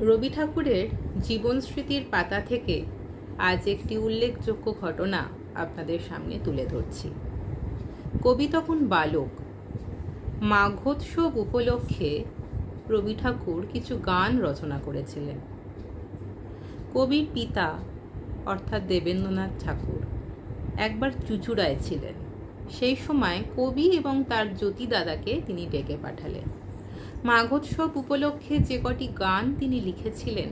রবি ঠাকুরের জীবন স্মৃতির পাতা থেকে আজ একটি উল্লেখযোগ্য ঘটনা আপনাদের সামনে তুলে ধরছি। কবি তখন বালক। মাঘোৎসব উপলক্ষে রবি ঠাকুর কিছু গান রচনা করেছিলেন। কবির পিতা, অর্থাৎ দেবেন্দ্রনাথ ঠাকুর, একবার চুচুড়ায় ছিলেন। সেই সময় কবি এবং তার জ্যোতি দাদাকে তিনি ডেকে পাঠালেন। মাঘোৎসব উপলক্ষে যে কটি গান তিনি লিখেছিলেন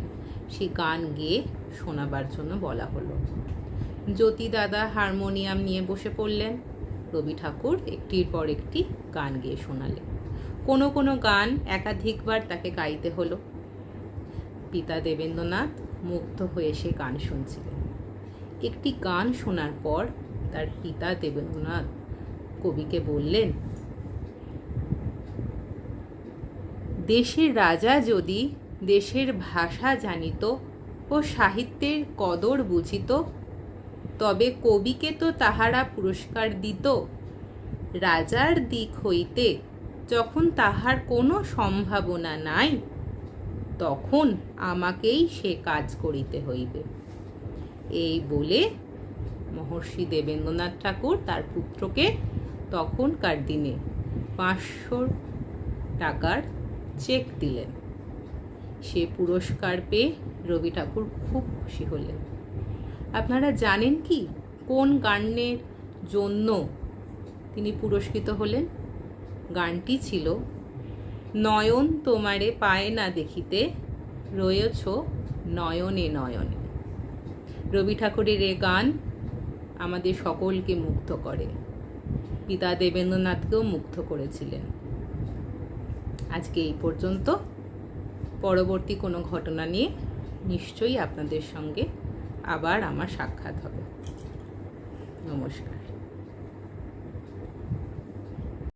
সেই গান গেয়ে শোনাবার জন্য বলা হলো। জ্যোতি দাদা হারমোনিয়াম নিয়ে বসে পড়লেন। রবি ঠাকুর একটির পর একটি গান গেয়ে শোনালেন। কোনো কোনো গান একাধিকবার তাকে গাইতে হলো। পিতা দেবেন্দ্রনাথ মুগ্ধ হয়ে সে গান শুনছিলেন। একটি গান শোনার পর তার পিতা দেবেন্দ্রনাথ কবিকে বললেন দেশের রাজা যদি দেশের ভাষা জানিত ও সাহিত্যের কদর বুঝিত, তবে কবিকে তো তাহারা পুরস্কার দিত। রাজার দিক হইতে যখন তাহার কোনো সম্ভাবনা নাই, তখন আমাকেই সে কাজ করিতে হইবে। এই বলে মহর্ষি দেবেন্দ্রনাথ ঠাকুর তার পুত্রকে তখনকার দিনে পাঁচশো টাকার চেক দিলেন। সে পুরস্কার পেয়ে রবি ঠাকুর খুব খুশি হলেন। আপনারা জানেন কি? কোন গানের জন্য তিনি পুরস্কৃত হলেন? গানটি ছিল, নয়ন তোমারে পায় না দেখিতে, রয়েছ নয়নে নয়নে। রবি ঠাকুরের এ গান আমাদের সকলকে মুগ্ধ করে। পিতা দেবেন্দ্রনাথকেও মুগ্ধ করেছিলেন। আজকে এই পর্যন্ত। পরবর্তী কোনো ঘটনা নিয়ে নিশ্চয়ই আপনাদের সঙ্গে আবার আমার সাক্ষাৎ হবে। নমস্কার।